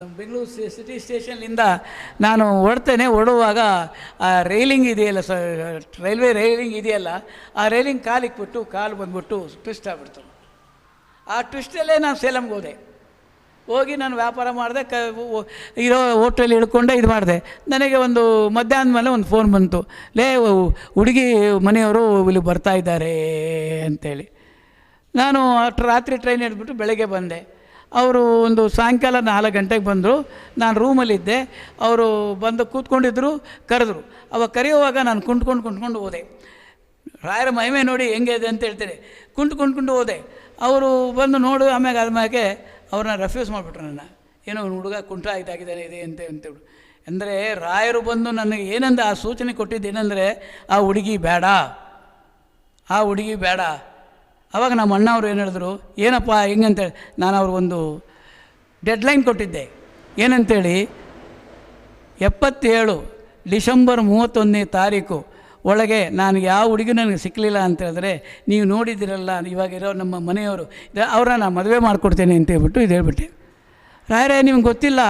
Bengaluru city ಸ್ಟೇಷನ್ನಿಂದ ನಾನು ಹೊಡ್ತೇನೆ ಓಡುವಾಗ ಆ ರೈಲಿಂಗ್ ಇದೆಯಲ್ಲ ಸ ರೈಲ್ವೆ ರೈಲಿಂಗ್ ಇದೆಯಲ್ಲ, ಆ ರೈಲಿಂಗ್ ಕಾಲಿಗೆ ಬಿಟ್ಟು ಕಾಲು ಬಂದ್ಬಿಟ್ಟು ಟ್ವಿಸ್ಟ್ ಆಗ್ಬಿಡ್ತು. ಆ ಟ್ವಿಸ್ಟಲ್ಲೇ ನಾನು ಸೇಲಮ್ಗೆ ಹೋದೆ. ಹೋಗಿ ನಾನು ವ್ಯಾಪಾರ ಮಾಡಿದೆ, ಕ ಇರೋ ಹೋಟೆಲ್ ಇಳ್ಕೊಂಡೆ ಇದು ಮಾಡಿದೆ. ನನಗೆ ಒಂದು ಮಧ್ಯಾಹ್ನದ ಮೇಲೆ ಒಂದು ಫೋನ್ ಬಂತು. ಲೇ ಹುಡುಗಿ ಮನೆಯವರು ಇಲ್ಲಿ ಬರ್ತಾ ಇದ್ದಾರೆ ಅಂತೇಳಿ. ನಾನು ರಾತ್ರಿ ಟ್ರೈನ್ ಹಿಡಿದ್ಬಿಟ್ಟು ಬೆಳಗ್ಗೆ ಬಂದೆ. ಅವರು ಒಂದು ಸಾಯಂಕಾಲ ನಾಲ್ಕು ಗಂಟೆಗೆ ಬಂದರು. ನಾನು ರೂಮಲ್ಲಿದ್ದೆ. ಅವರು ಬಂದು ಕೂತ್ಕೊಂಡಿದ್ದರು ಕರೆದ್ರು. ಅವಾಗ ಕರೆಯುವಾಗ ನಾನು ಕುಂಟ್ಕೊಂಡು ಕುಂಟ್ಕೊಂಡು ಹೋದೆ. ರಾಯರ ಮಹಿಮೆ ನೋಡಿ ಹೆಂಗೆ ಇದೆ ಅಂತ ಹೇಳ್ತೇನೆ. ಕುಂಟು ಕುಂಟ್ಕೊಂಡು ಹೋದೆ. ಅವರು ಬಂದು ನೋಡು, ಆಮ್ಯಾಗ ಆದ್ಮ್ಯಾಗೆ ಅವ್ರನ್ನ ರೆಫ್ಯೂಸ್ ಮಾಡಿಬಿಟ್ರು ನನ್ನ. ಏನೋ ಹುಡುಗ ಕುಂಟ ಇದಾಗಿದ್ದಾನೆ, ಇದೆ ಅಂತ ಅಂತೇಳಿ ಅಂದರೆ ರಾಯರು ಬಂದು ನನಗೆ ಏನಂದ ಆ ಸೂಚನೆ ಕೊಟ್ಟಿದ್ದು ಏನಂದರೆ, ಆ ಹುಡುಗಿ ಬೇಡ. ಆ ಹುಡುಗಿ ಬೇಡ. ಆವಾಗ ನಮ್ಮ ಅಣ್ಣವ್ರು ಏನು ಹೇಳಿದ್ರು, ಏನಪ್ಪ, ಹೆಂಗಂತೇಳಿ? ನಾನು ಅವ್ರಿಗೊಂದು ಡೆಡ್ಲೈನ್ ಕೊಟ್ಟಿದ್ದೆ. ಏನಂತೇಳಿ, ಎಪ್ಪತ್ತೇಳು ಡಿಸೆಂಬರ್ ಮೂವತ್ತೊಂದನೇ ತಾರೀಕು ಒಳಗೆ ನಾನು ಯಾವ ಹುಡುಗಿ ನನಗೆ ಸಿಕ್ಕಲಿಲ್ಲ ಅಂತ ಹೇಳಿದ್ರೆ, ನೀವು ನೋಡಿದ್ದೀರಲ್ಲ ಇವಾಗಿರೋ ನಮ್ಮ ಮನೆಯವರು ಅವ್ರನ್ನ ನಾನು ಮದುವೆ ಮಾಡಿಕೊಡ್ತೇನೆ ಅಂತ ಹೇಳ್ಬಿಟ್ಟು ಇದು ಹೇಳ್ಬಿಟ್ಟೆ. ರಾಯರೇ, ನಿಮ್ಗೆ ಗೊತ್ತಿಲ್ಲ,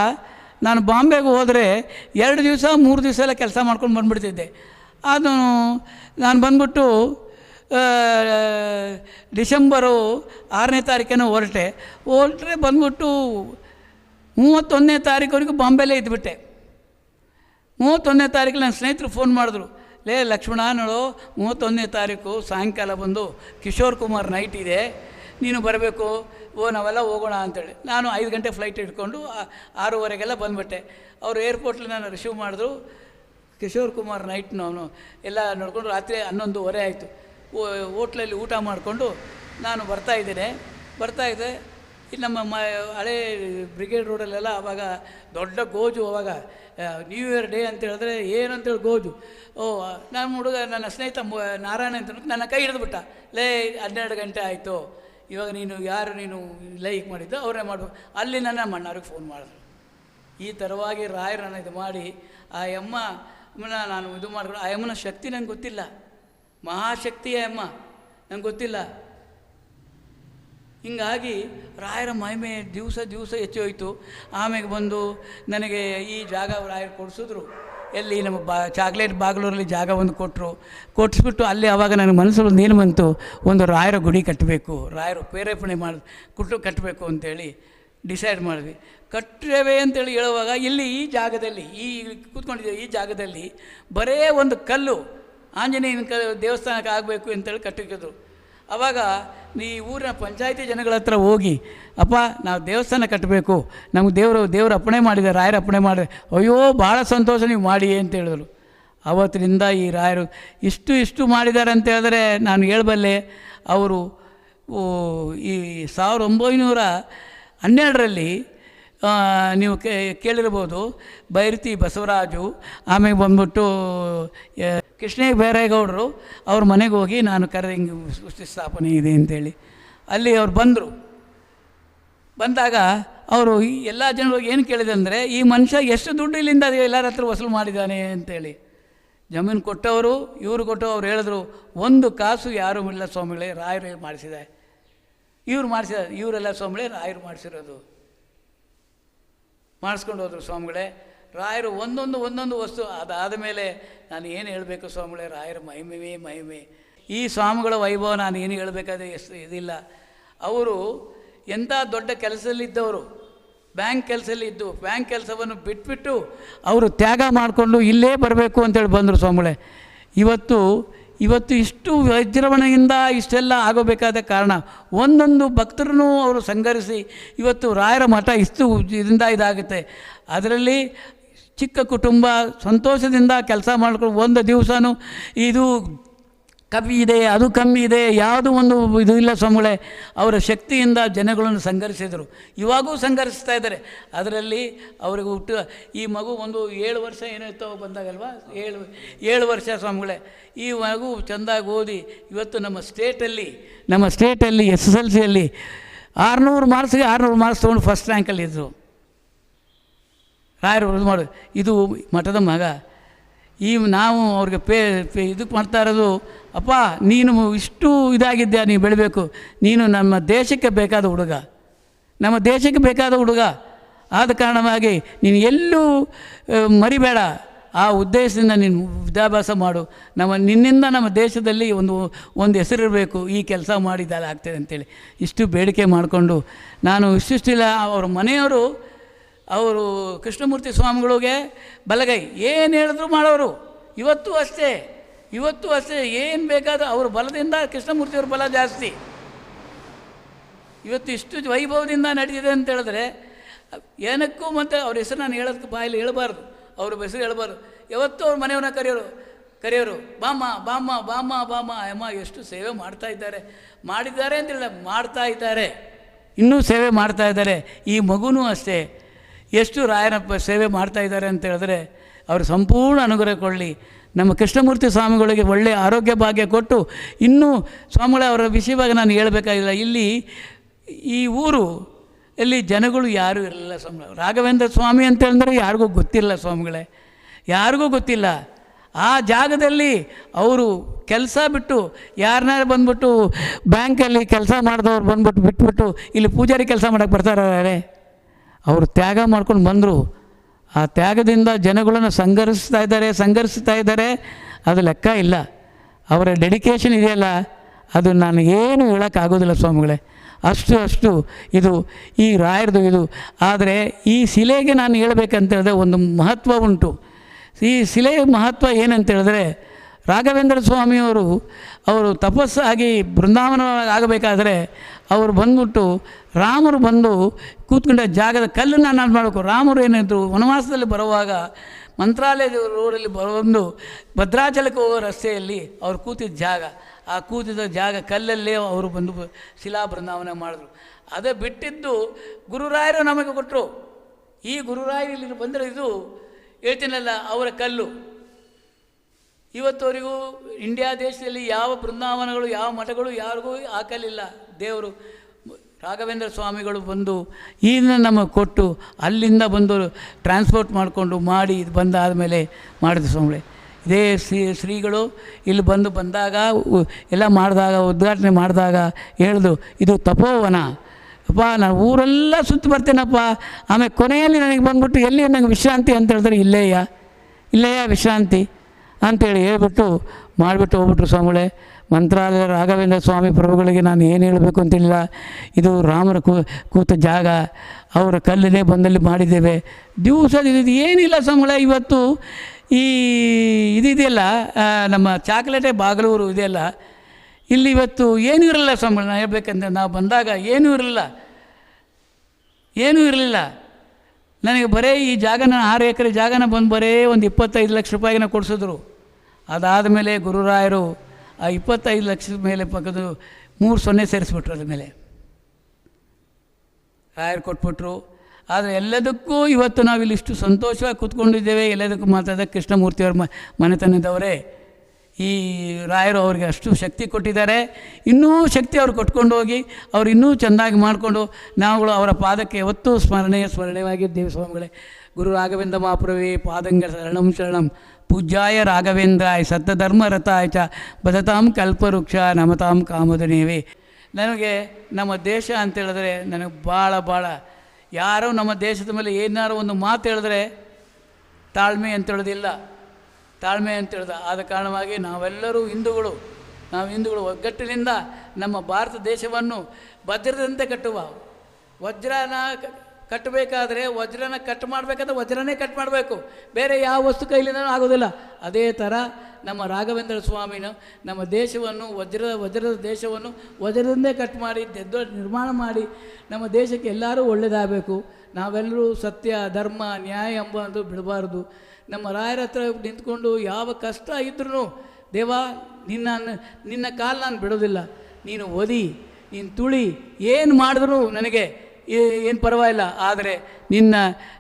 ನಾನು ಬಾಂಬೆಗೆ ಹೋದರೆ ಎರಡು ದಿವಸ, ಮೂರು ದಿವಸ ಎಲ್ಲ ಕೆಲಸ ಮಾಡ್ಕೊಂಡು ಬಂದುಬಿಡ್ತಿದ್ದೆ. ಅದು ನಾನು ಬಂದ್ಬಿಟ್ಟು ಡಿಸೆಂಬರು ಆರನೇ ತಾರೀಕೇನೋ ಹೊರಟೆ. ಹೊರಟ್ರೆ ಬಂದ್ಬಿಟ್ಟು ಮೂವತ್ತೊಂದನೇ ತಾರೀಕುವರೆಗೂ ಬಾಂಬೆಲೇ ಇದ್ಬಿಟ್ಟೆ. ಮೂವತ್ತೊಂದನೇ ತಾರೀಕು ನನ್ನ ಸ್ನೇಹಿತರು ಫೋನ್ ಮಾಡಿದ್ರು. ಲೇ ಲಕ್ಷ್ಮಣ, ನೋಡು, ಮೂವತ್ತೊಂದನೇ ತಾರೀಕು ಸಾಯಂಕಾಲ ಬಂದು ಕಿಶೋರ್ ಕುಮಾರ್ ನೈಟ್ ಇದೆ. ನೀನು ಬರಬೇಕು, ಓ, ನಾವೆಲ್ಲ ಹೋಗೋಣ ಅಂತೇಳಿ. ನಾನು ಐದು ಗಂಟೆ ಫ್ಲೈಟ್ ಇಟ್ಕೊಂಡು ಆ- ಆರೂವರೆಗೆಲ್ಲ ಬಂದುಬಿಟ್ಟೆ. ಅವರು ಏರ್ಪೋರ್ಟ್ಲಿ ನಾನು ರಿಸೀವ್ ಮಾಡಿದ್ರು. ಕಿಶೋರ್ ಕುಮಾರ್ ನೈಟ್ನು ಅವನು ಎಲ್ಲ ನೋಡಿಕೊಂಡು ರಾತ್ರಿ ಹನ್ನೊಂದುವರೆ ಆಯಿತು. ಹೋಟ್ಲಲ್ಲಿ ಊಟ ಮಾಡಿಕೊಂಡು ನಾನು ಬರ್ತಾ ಇದ್ದೇನೆ. ಬರ್ತಾ ಇದ್ದೆ. ಇಲ್ಲಿ ನಮ್ಮ ಮ, ಹಳೇ ಬ್ರಿಗೇಡ್ ರೋಡಲ್ಲೆಲ್ಲ ಆವಾಗ ದೊಡ್ಡ ಗೋಜು ಅವಾಗ ನ್ಯೂ ಇಯರ್ ಡೇ ಅಂತ ಹೇಳಿದ್ರೆ ಏನಂತೇಳಿ ಗೋಜು. ಓ ನಮ್ಮ ಹುಡುಗ, ನನ್ನ ಸ್ನೇಹಿತ ನಾರಾಯಣ ಅಂತ ನನ್ನ ಕೈ ಹಿಡಿದ್ಬಿಟ್ಟ ಲೇ, ಹನ್ನೆರಡು ಗಂಟೆ ಆಯಿತು. ಇವಾಗ ನೀನು, ಯಾರು ನೀನು ಲೈಕ್ ಮಾಡಿದ್ದು? ಅವರೇ ಮಾಡು ಅಲ್ಲಿ ನನ್ನ ಮಣ್ಣಾರಿಗೆ ಫೋನ್ ಮಾಡಿದ್ರು. ಈ ಥರವಾಗಿ ರಾಯರನ್ನು ಇದು ಮಾಡಿ, ಆ ಯಮ್ಮ ನಾನು ಇದು ಮಾಡಿಕೊಂಡು, ಆ ಯಮ್ಮನ ಶಕ್ತಿ ನಂಗೆ ಗೊತ್ತಿಲ್ಲ. ಮಹಾಶಕ್ತಿಯ ಅಮ್ಮ. ನಂಗೆ ಗೊತ್ತಿಲ್ಲ. ಹಿಂಗಾಗಿ ರಾಯರ ಮಹಿಮೆ ದಿವಸ ದಿವಸ ಹೆಚ್ಚು ಹೋಯಿತು. ಆಮೇಲೆ ಬಂದು ನನಗೆ ಈ ಜಾಗ ರಾಯರು ಕೊಡಿಸಿದ್ರು. ಎಲ್ಲಿ ನಮ್ಮ ಬಾ, ಚಾಕ್ಲೇಟ್ ಬಾಗ್ಲೂರಲ್ಲಿ ಜಾಗ ಒಂದು ಕೊಟ್ಟರು ಕೊಟ್ಟಿಸ್ಬಿಟ್ಟು ಅಲ್ಲಿ ಆವಾಗ ನನಗೆ ಮನಸ್ಸಲ್ಲಿ ಒಂದು ಏನು ಬಂತು? ಒಂದು ರಾಯರ ಗುಡಿ ಕಟ್ಟಬೇಕು ರಾಯರು ಪ್ರೇರೇಪಣೆ ಮಾಡಿ ಕುಟ್ಟು ಕಟ್ಟಬೇಕು ಅಂತೇಳಿ ಡಿಸೈಡ್ ಮಾಡಿದ್ವಿ. ಕಟ್ಟೇವೆ ಅಂತೇಳಿ ಹೇಳುವಾಗ ಇಲ್ಲಿ ಈ ಜಾಗದಲ್ಲಿ, ಈ ಕೂತ್ಕೊಂಡಿದ್ದೇವೆ ಈ ಜಾಗದಲ್ಲಿ ಬರೇ ಒಂದು ಕಲ್ಲು. ಆಂಜನೇಯನ ಕ ದೇವಸ್ಥಾನಕ್ಕೆ ಆಗಬೇಕು ಅಂತೇಳಿ ಕಟ್ಟಿದ್ರು ಆವಾಗ ನೀ ಊರಿನ ಪಂಚಾಯತಿ ಜನಗಳ ಹತ್ರ ಹೋಗಿ, ಅಪ್ಪ, ನಾವು ದೇವಸ್ಥಾನ ಕಟ್ಟಬೇಕು. ನಮ್ಗೆ ದೇವರು ದೇವರು ಅಪ್ಪಣೆ ಮಾಡಿದೆ ರಾಯರ ಅಪ್ಪಣೆ ಮಾಡಿದೆ ಅಯ್ಯೋ, ಭಾಳ ಸಂತೋಷ ನೀವು ಮಾಡಿ ಅಂತ ಹೇಳಿದ್ರು. ಅವತ್ತಿನಿಂದ ಈ ರಾಯರು ಇಷ್ಟು ಇಷ್ಟು ಮಾಡಿದ್ದಾರೆ ಅಂತ ಹೇಳಿದ್ರೆ ನಾನು ಹೇಳಬಲ್ಲೆ, ಅವರು ಈ ಸಾವಿರದ ಒಂಬೈನೂರ ಹನ್ನೆರಡರಲ್ಲಿ ನೀವು ಕೇಳಿರ್ಬೋದು. ಬೈರತಿ ಬಸವರಾಜು. ಆಮೇಲೆ ಬಂದ್ಬಿಟ್ಟು ಕೃಷ್ಣೇ ಬೈರೇಗೌಡರು, ಅವ್ರ ಮನೆಗೆ ಹೋಗಿ ನಾನು ಕರೆದ, ಹಿಂಗೆ ಸೃಷ್ಟಿ ಸ್ಥಾಪನೆ ಇದೆ ಅಂತೇಳಿ. ಅಲ್ಲಿ ಅವ್ರು ಬಂದರು. ಬಂದಾಗ ಅವರು ಎಲ್ಲ ಜನರು ಏನು ಕೇಳಿದೆ ಅಂದರೆ, ಈ ಮನುಷ್ಯ ಎಷ್ಟು ದುಡ್ಡು ಇಲ್ಲಿಂದ ಎಲ್ಲರ ಹತ್ರ ವಸೂಲು ಮಾಡಿದ್ದಾನೆ ಅಂತೇಳಿ. ಜಮೀನು ಕೊಟ್ಟವರು, ಇವರು ಕೊಟ್ಟು ಅವ್ರು ಹೇಳಿದ್ರು, ಒಂದು ಕಾಸು ಯಾರೂ ಇಲ್ಲ ಸ್ವಾಮಿಗಳೇ, ರಾಯರು ಮಾಡಿಸಿದೆ ಇವ್ರು ಮಾಡಿಸಿದ, ಇವರೆಲ್ಲ ಸ್ವಾಮಿಗಳೇ ರಾಯರು ಮಾಡಿಸಿರೋದು. ಮಾಡಿಸ್ಕೊಂಡು ಹೋದರು ಸ್ವಾಮಿಗಳೇ. ರಾಯರು ಒಂದೊಂದು ಒಂದೊಂದು ವಸ್ತು ಅದಾದ ಮೇಲೆ ನಾನು ಏನು ಹೇಳಬೇಕು ಸ್ವಾಮಿಗಳೇ? ರಾಯರ ಮಹಿಮೆಯೇ ಮಹಿಮೆ. ಈ ಸ್ವಾಮಿಗಳ ವೈಭವ ನಾನು ಏನು ಹೇಳಬೇಕಾದ್ರೆ ಎಷ್ಟು ಇದಿಲ್ಲ. ಅವರು ಎಂಥ ದೊಡ್ಡ ಕೆಲಸದಲ್ಲಿದ್ದವರು, ಬ್ಯಾಂಕ್ ಕೆಲಸದಲ್ಲಿ ಇದ್ದು ಬ್ಯಾಂಕ್ ಕೆಲಸವನ್ನು ಬಿಟ್ಬಿಟ್ಟು ಅವರು ತ್ಯಾಗ ಮಾಡಿಕೊಂಡು ಇಲ್ಲೇ ಬರಬೇಕು ಅಂತೇಳಿ ಬಂದರು ಸ್ವಾಮಿಗಳೇ. ಇವತ್ತು ಇವತ್ತು ಇಷ್ಟು ವಿಜೃಂಭಣೆಯಿಂದ ಇಷ್ಟೆಲ್ಲ ಆಗೋಬೇಕಾದ ಕಾರಣ ಒಂದೊಂದು ಭಕ್ತರನ್ನು ಅವರು ಸಂಘರಿಸಿ ಇವತ್ತು ರಾಯರ ಮಠ ಇಷ್ಟು ಇದರಿಂದ ಇದಾಗುತ್ತೆ. ಅದರಲ್ಲಿ ಚಿಕ್ಕ ಕುಟುಂಬ ಸಂತೋಷದಿಂದ ಕೆಲಸ ಮಾಡ್ಕೊಂಡು ಒಂದು ದಿವಸನೂ ಇದು ಕಮ್ಮಿ ಇದೆ, ಅದು ಕಮ್ಮಿ ಇದೆ, ಯಾವುದೂ ಒಂದು ಇದು ಇಲ್ಲ ಸ್ವಾಮಿಗಳೇ. ಅವರ ಶಕ್ತಿಯಿಂದ ಜನಗಳನ್ನು ಸಂಘರಿಸಿದರು ಇವಾಗೂ ಸಂಘರಿಸ್ತಾ ಇದ್ದಾರೆ. ಅದರಲ್ಲಿ ಅವರಿಗೆ ಹುಟ್ಟು, ಈ ಮಗು ಒಂದು ಏಳು ವರ್ಷ ಏನಾಯ್ತೋ ಬಂದಾಗಲ್ವಾ? ಏಳು ಏಳು ವರ್ಷ ಸ್ವಾಮಿಗಳೇ. ಈ ಮಗು ಚೆಂದಾಗಿ ಓದಿ, ಇವತ್ತು ನಮ್ಮ ಸ್ಟೇಟಲ್ಲಿ ನಮ್ಮ ಸ್ಟೇಟಲ್ಲಿ, ಎಸ್ ಎಸ್ ಎಲ್ ಸಿಯಲ್ಲಿ ಆರುನೂರು ಮಾರ್ಕ್ಸ್ಗೆ ಆರುನೂರು ಮಾರ್ಕ್ಸ್ ತೊಗೊಂಡು ಫಸ್ಟ್ ರ್ಯಾಂಕಲ್ಲಿದ್ದರು ರಾಯರು ಇದು ಮಾಡು, ಇದು ಮಠದ ಮಗ. ಈ ನಾವು ಅವ್ರಿಗೆ ಪೇ ಪೇ ಇದಕ್ಕೆ ಮಾಡ್ತಾ ಇರೋದು, ಅಪ್ಪ, ನೀನು ಇಷ್ಟು ಇದಾಗಿದ್ಯಾ ನೀವು ಬೆಳಿಬೇಕು. ನೀನು ನಮ್ಮ ದೇಶಕ್ಕೆ ಬೇಕಾದ ಹುಡುಗ. ನಮ್ಮ ದೇಶಕ್ಕೆ ಬೇಕಾದ ಹುಡುಗ. ಆದ ಕಾರಣವಾಗಿ ನೀನು ಎಲ್ಲೂ ಮರಿಬೇಡ. ಆ ಉದ್ದೇಶದಿಂದ ನೀನು ವಿದ್ಯಾಭ್ಯಾಸ ಮಾಡು. ನಮ್ಮ, ನಿನ್ನಿಂದ ನಮ್ಮ ದೇಶದಲ್ಲಿ ಒಂದು ಒಂದು ಹೆಸರಿರಬೇಕು ಈ ಕೆಲಸ ಮಾಡಿದಲ್ಲಿ ಆಗ್ತದೆ ಅಂತೇಳಿ. ಇಷ್ಟು ಬೇಡಿಕೆ ಮಾಡಿಕೊಂಡು ನಾನು ಇಷ್ಟಿಷ್ಟಿಲ್ಲ ಅವ್ರ ಮನೆಯವರು ಅವರು ಕೃಷ್ಣಮೂರ್ತಿ ಸ್ವಾಮಿಗಳಿಗೆ ಬಲಗೈ, ಏನು ಹೇಳಿದ್ರು ಮಾಡೋರು. ಇವತ್ತು ಅಷ್ಟೇ ಇವತ್ತು ಅಷ್ಟೇ, ಏನು ಬೇಕಾದರೂ ಅವ್ರ ಬಲದಿಂದ ಕೃಷ್ಣಮೂರ್ತಿಯವ್ರ ಬಲ ಜಾಸ್ತಿ. ಇವತ್ತು ಇಷ್ಟು ವೈಭವದಿಂದ ನಡೆದಿದೆ ಅಂತ ಹೇಳಿದ್ರೆ, ಏನಕ್ಕೂ ಮತ್ತು ಅವ್ರ ಹೆಸರು ನಾನು ಹೇಳೋದಕ್ಕೆ ಬಾಯಲ್ಲಿ ಹೇಳಬಾರ್ದು, ಅವ್ರ ಹೆಸರು ಹೇಳಬಾರ್ದು. ಯಾವತ್ತೂ ಅವ್ರ ಮನೆಯವ್ರನ್ನ ಕರೆಯೋರು ಕರೆಯೋರು, ಬಾಮ್ಮ ಬಾಮ್ಮ ಬಾಮ್ಮ ಬಾಮ್ಮ, ಅಮ್ಮ, ಎಷ್ಟು ಸೇವೆ ಮಾಡ್ತಾ ಇದ್ದಾರೆ. ಮಾಡಿದ್ದಾರೆ ಅಂತಿಲ್ಲ ಮಾಡ್ತಾ ಇದ್ದಾರೆ. ಇನ್ನೂ ಸೇವೆ ಮಾಡ್ತಾ ಇದ್ದಾರೆ. ಈ ಮಗುನೂ ಅಷ್ಟೇ. ಎಷ್ಟು ರಾಯನಪ್ಪ ಸೇವೆ ಮಾಡ್ತಾ ಇದ್ದಾರೆ ಅಂತ ಹೇಳಿದ್ರೆ ಅವರು ಸಂಪೂರ್ಣ ಅನುಗ್ರಹ ಕೊಳ್ಳಿ ನಮ್ಮ ಕೃಷ್ಣಮೂರ್ತಿ ಸ್ವಾಮಿಗಳಿಗೆ ಒಳ್ಳೆಯ ಆರೋಗ್ಯ ಭಾಗ್ಯ ಕೊಟ್ಟು ಇನ್ನೂ ಸ್ವಾಮಿಗಳೇ ಅವರ ವಿಷಯವಾಗಿ ನಾನು ಹೇಳಬೇಕಾಗಿಲ್ಲ. ಇಲ್ಲಿ ಈ ಊರು, ಇಲ್ಲಿ ಜನಗಳು ಯಾರೂ ಇರಲಿಲ್ಲ ಸ್ವಾಮಿ ರಾಘವೇಂದ್ರ ಸ್ವಾಮಿ ಅಂತ ಹೇಳಿದ್ರೆ ಯಾರಿಗೂ ಗೊತ್ತಿಲ್ಲ ಸ್ವಾಮಿಗಳೇ. ಯಾರಿಗೂ ಗೊತ್ತಿಲ್ಲ. ಆ ಜಾಗದಲ್ಲಿ ಅವರು ಕೆಲಸ ಬಿಟ್ಟು ಯಾರನ್ನಾರು ಬಂದ್ಬಿಟ್ಟು ಬ್ಯಾಂಕಲ್ಲಿ ಕೆಲಸ ಮಾಡಿದವ್ರು ಬಂದ್ಬಿಟ್ಟು ಬಿಟ್ಬಿಟ್ಟು ಇಲ್ಲಿ ಪೂಜಾರಿ ಕೆಲಸ ಮಾಡೋಕ್ಕೆ ಬರ್ತಾರೆ ಅವರು ತ್ಯಾಗ ಮಾಡ್ಕೊಂಡು ಬಂದರು. ಆ ತ್ಯಾಗದಿಂದ ಜನಗಳನ್ನು ಸಂಘರ್ಷಿಸ್ತಾ ಇದ್ದಾರೆ, ಸಂಘರಿಸ್ತಾ ಇದ್ದಾರೆ. ಅದು ಲೆಕ್ಕ ಇಲ್ಲ. ಅವರ ಡೆಡಿಕೇಶನ್ ಇದೆಯಲ್ಲ, ಅದು ನಾನು ಏನು ಹೇಳೋಕ್ಕಾಗೋದಿಲ್ಲ ಸ್ವಾಮಿಗಳೇ. ಅಷ್ಟು ಅಷ್ಟು ಇದು ಈ ರಾಯರದು ಇದು. ಆದರೆ ಈ ಶಿಲೆಗೆ ನಾನು ಹೇಳಬೇಕಂತೇಳಿದ್ರೆ ಒಂದು ಮಹತ್ವ ಉಂಟು. ಈ ಶಿಲೆಯ ಮಹತ್ವ ಏನಂತೇಳಿದ್ರೆ ರಾಘವೇಂದ್ರ ಸ್ವಾಮಿಯವರು ಅವರು ತಪಸ್ಸಾಗಿ ಬೃಂದಾವನ ಆಗಬೇಕಾದ್ರೆ ಅವರು ಬಂದ್ಬಿಟ್ಟು ರಾಮರು ಬಂದು ಕೂತ್ಕೊಂಡ ಜಾಗದ ಕಲ್ಲನ್ನು ನಾನು ಮಾಡಬೇಕು. ರಾಮರು ಏನಿದ್ರು ವನವಾಸದಲ್ಲಿ ಬರುವಾಗ ಮಂತ್ರಾಲಯದ ರೋಡಲ್ಲಿ ಬಂದು ಭದ್ರಾಚಲಕ್ಕೆ ಹೋಗೋ ರಸ್ತೆಯಲ್ಲಿ ಅವ್ರು ಕೂತಿದ್ದ ಜಾಗ. ಆ ಕೂತಿದ್ದ ಜಾಗ ಕಲ್ಲಲ್ಲೇ ಅವರು ಬಂದು ಶಿಲಾ ಬೃಂದಾವನ ಮಾಡಿದ್ರು. ಅದೇ ಬಿಟ್ಟಿದ್ದು ಗುರುರಾಯರು ನಮಗೆ ಕೊಟ್ಟರು ಈ ಗುರುರಾಯರು ಇಲ್ಲಿ ಬಂದರೆ ಇದು ಹೇಳ್ತೀನಲ್ಲ ಅವರ ಕಲ್ಲು. ಇವತ್ತವರೆಗೂ ಇಂಡಿಯಾ ದೇಶದಲ್ಲಿ ಯಾವ ಬೃಂದಾವನಗಳು, ಯಾವ ಮಠಗಳು, ಯಾರಿಗೂ ಹಾಕಲಿಲ್ಲ ದೇವರು ರಾಘವೇಂದ್ರ ಸ್ವಾಮಿಗಳು ಬಂದು ಇದನ್ನ ನಮಗೆ ಕೊಟ್ಟು ಅಲ್ಲಿಂದ ಬಂದು ಟ್ರಾನ್ಸ್ಪೋರ್ಟ್ ಮಾಡಿಕೊಂಡು ಮಾಡಿ ಇದು ಬಂದಾದ ಮೇಲೆ ಮಾಡಿದ ಸ್ವಾಮಿಗಳೇ. ಇದೇ ಶ್ರೀ, ಶ್ರೀಗಳು ಇಲ್ಲಿ ಬಂದು ಬಂದಾಗ ಎಲ್ಲ ಮಾಡಿದಾಗ, ಉದ್ಘಾಟನೆ ಮಾಡಿದಾಗ ಹೇಳಿದು ಇದು ತಪೋವನ. ಅಪ್ಪ ನಾನು ಊರೆಲ್ಲ ಸುತ್ತಿ ಬರ್ತೇನಪ್ಪ. ಆಮೇಲೆ ಕೊನೆಯಲ್ಲಿ ನನಗೆ ಬಂದ್ಬಿಟ್ಟು ಎಲ್ಲಿ ನನಗೆ ವಿಶ್ರಾಂತಿ ಅಂತ ಹೇಳಿದ್ರೆ ಇಲ್ಲೇಯ. ಇಲ್ಲೇಯ ವಿಶ್ರಾಂತಿ? ಅಂತೇಳಿ ಹೇಳ್ಬಿಟ್ಟು ಮಾಡಿಬಿಟ್ಟು ಹೋಗ್ಬಿಟ್ರು ಸ್ವಾಮಿಗಳೇ. ಮಂತ್ರಾಲಯ ರಾಘವೇಂದ್ರ ಸ್ವಾಮಿ ಪ್ರಭುಗಳಿಗೆ ನಾನು ಏನು ಹೇಳಬೇಕು ಅಂತಿಲ್ಲ. ಇದು ರಾಮರ ಕೂತ ಜಾಗ. ಅವರ ಕಲ್ಲನ್ನೇ ಬಂದಲ್ಲಿ ಮಾಡಿದ್ದೇವೆ. ದಿವಸ ಇದು ಏನಿಲ್ಲ ಸಂಬಳ ಇವತ್ತು. ಈ ಇದಿದೆಯಲ್ಲ ನಮ್ಮ ಚಾಕ್ಲೇಟೆ ಬಾಗಲೂರು ಇದೆಯಲ್ಲ. ಇಲ್ಲಿ ಇವತ್ತು ಏನೂ ಇರಲಿಲ್ಲ ಸಂಬಳ. ನಾನು ಹೇಳ್ಬೇಕಂದ್ರೆ ನಾವು ಬಂದಾಗ ಏನೂ ಇರಲಿಲ್ಲ. ಏನೂ ಇರಲಿಲ್ಲ. ನನಗೆ ಬರೀ ಈ ಜಾಗನ, ಆರು ಎಕರೆ ಜಾಗನ ಬಂದು ಬರೀ ಒಂದು ಇಪ್ಪತ್ತೈದು ಲಕ್ಷ ರೂಪಾಯಿನ ಕೊಡಿಸಿದ್ರು. ಅದಾದಮೇಲೆ ಗುರುರಾಯರು ಆ ಇಪ್ಪತ್ತೈದು ಲಕ್ಷದ ಮೇಲೆ ಪಕ್ಕದ ಮೂರು ಸೊನ್ನೆ ಸೇರಿಸ್ಬಿಟ್ರು ಅದ್ರ ಮೇಲೆ. ರಾಯರು ಕೊಟ್ಬಿಟ್ರು. ಆದರೆ ಎಲ್ಲದಕ್ಕೂ ಇವತ್ತು ನಾವು ಇಲ್ಲಿ ಇಷ್ಟು ಸಂತೋಷವಾಗಿ ಕೂತ್ಕೊಂಡಿದ್ದೇವೆ. ಎಲ್ಲದಕ್ಕೂ ಮಾತಾಡಿದ ಕೃಷ್ಣಮೂರ್ತಿಯವ್ರ ಮನೆತನದವರೇ. ಈ ರಾಯರು ಅವ್ರಿಗೆ ಅಷ್ಟು ಶಕ್ತಿ ಕೊಟ್ಟಿದ್ದಾರೆ. ಇನ್ನೂ ಶಕ್ತಿ ಅವ್ರು ಕೊಟ್ಕೊಂಡು ಹೋಗಿ, ಅವ್ರು ಇನ್ನೂ ಚೆಂದಾಗಿ ಮಾಡಿಕೊಂಡು ನಾವುಗಳು ಅವರ ಪಾದಕ್ಕೆ ಯಾವತ್ತೂ ಸ್ಮರಣೆಯ ಸ್ಮರಣೆಯಾಗಿದ್ದೇವೆ ಸ್ವಾಮಿಗಳೇ. ಗುರು ರಾಘವೇಂದ್ರ ಮಹಾಪ್ರಭೇ ಪಾದಂಗ ಶರಣಂ ಶರಣಂ. ಪೂಜ್ಯಾಯ ರಾಘವೇಂದ್ರಾಯ ಸತ್ತಧರ್ಮರಥಾಯ ಚ ಬದತಾಂ ಕಲ್ಪವೃಕ್ಷ ನಮತಾಂ ಕಾಮಧನೇವೆ. ನನಗೆ ನಮ್ಮ ದೇಶ ಅಂತ ಹೇಳಿದ್ರೆ ನನಗೆ ಭಾಳ ಭಾಳ. ಯಾರೋ ನಮ್ಮ ದೇಶದ ಮೇಲೆ ಏನಾರು ಒಂದು ಮಾತು ಹೇಳಿದ್ರೆ ತಾಳ್ಮೆ ಅಂತ ಹೇಳೋದಿಲ್ಲ. ತಾಳ್ಮೆ ಅಂತ ಹೇಳ್ದ. ಆದ ಕಾರಣವಾಗಿ ನಾವೆಲ್ಲರೂ ಹಿಂದೂಗಳು, ನಾವು ಹಿಂದೂಗಳು ಒಗ್ಗಟ್ಟಿನಿಂದ ನಮ್ಮ ಭಾರತ ದೇಶವನ್ನು ಭದ್ರದಂತೆ ಕಟ್ಟುವ. ವಜ್ರನ ಕಟ್ಟಬೇಕಾದ್ರೆ ವಜ್ರನ ಕಟ್ ಮಾಡಬೇಕಂದ್ರೆ ವಜ್ರನೇ ಕಟ್ ಮಾಡಬೇಕು. ಬೇರೆ ಯಾವ ವಸ್ತು ಕೈಲಿಂದ ಆಗೋದಿಲ್ಲ. ಅದೇ ಥರ ನಮ್ಮ ರಾಘವೇಂದ್ರ ಸ್ವಾಮಿನ ನಮ್ಮ ದೇಶವನ್ನು ವಜ್ರದ ವಜ್ರದ ದೇಶವನ್ನು ವಜ್ರದಿಂದೇ ಕಟ್ ಮಾಡಿ ದೊಡ್ಡ ನಿರ್ಮಾಣ ಮಾಡಿ ನಮ್ಮ ದೇಶಕ್ಕೆ ಎಲ್ಲರೂ ಒಳ್ಳೆಯದಾಗಬೇಕು ನಾವೆಲ್ಲರೂ ಸತ್ಯ, ಧರ್ಮ, ನ್ಯಾಯ ಎಂಬುದು ಬಿಡಬಾರ್ದು. ನಮ್ಮ ರಾಯರ ಹತ್ರ ನಿಂತ್ಕೊಂಡು ಯಾವ ಕಷ್ಟ ಇದ್ರೂ ದೇವ, ನಿನ್ನ ನಿನ್ನ ಕಾಲು ನಾನು ಬಿಡೋದಿಲ್ಲ. ನೀನು ಒದಿ, ನೀನು ತುಳಿ, ಏನು ಮಾಡಿದ್ರು ನನಗೆ ಏನು ಪರವಾಗಿಲ್ಲ, ಆದರೆ ನಿನ್ನ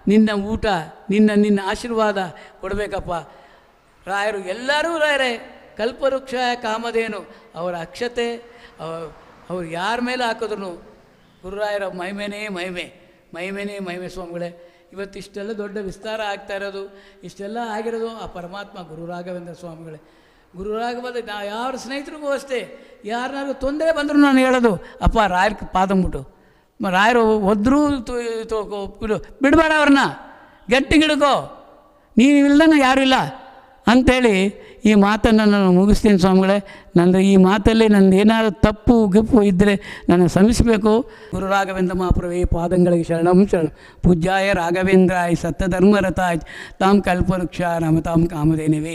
ನಿನ್ನ ಊಟ, ನಿನ್ನ ನಿನ್ನ ಆಶೀರ್ವಾದ ಕೊಡಬೇಕಪ್ಪ. ರಾಯರು, ಎಲ್ಲರೂ ರಾಯರೇ ಕಲ್ಪವೃಕ್ಷ ಕಾಮಧೇನು, ಅವರ ಅಕ್ಷತೆ, ಅವ- ಅವ್ರು ಯಾರ ಮೇಲೆ ಹಾಕಿದ್ರು ಗುರುರಾಯರ ಮಹಿಮೆನೇ ಮಹಿಮೆ ಮಹಿಮೆನೇ ಮಹಿಮೆ ಸ್ವಾಮಿಗಳೇ. ಇವತ್ತು ಇಷ್ಟೆಲ್ಲ ದೊಡ್ಡ ವಿಸ್ತಾರ ಆಗ್ತಾ ಇರೋದು, ಇಷ್ಟೆಲ್ಲ ಆಗಿರೋದು ಆ ಪರಮಾತ್ಮ ಗುರುರಾಘವೇಂದ್ರ ಸ್ವಾಮಿಗಳೇ. ಗುರು ರಾಘವೇಂದ್ರ ನಾ ಯಾರ ಸ್ನೇಹಿತರಿಗೂ ಅಷ್ಟೇ ಯಾರನ್ನಾದ್ರೂ ತೊಂದರೆ ಬಂದರೂ ನಾನು ಹೇಳೋದು, ಅಪ್ಪ ರಾಯರ್ ಪಾದ ರಾಯರು ಒದ್ರೂ ಬಿಡಬೇಡ ಅವ್ರನ್ನ. ಗಟ್ಟಿ ಹಿಡ್ಕೋ. ನೀನು ಇಲ್ದನ ಯಾರೂ ಇಲ್ಲ. ಅಂಥೇಳಿ ಈ ಮಾತನ್ನು ನಾನು ಮುಗಿಸ್ತೀನಿ ಸ್ವಾಮಿಗಳೇ. ನಂದು ಈ ಮಾತಲ್ಲಿ ನಂದು ಏನಾದ್ರು ತಪ್ಪು ಗಿಪ್ಪು ಇದ್ದರೆ ನಾನು ಶ್ರಮಿಸಬೇಕು. ಗುರು ರಾಘವೇಂದ್ರ ಮಹಾಪ್ರಭೇ ಪಾದಂಗಳಿಗೆ ಶರಣಂ, ಶರಣ. ಪೂಜ್ಯಾಯ ರಾಘವೇಂದ್ರಾಯ ಸತ್ಯಧರ್ಮರತಾಯ್ ತಾಂ ಕಲ್ಪವೃಕ್ಷ ನಮತಾಂ ಕಾಮಧೇನವೇ.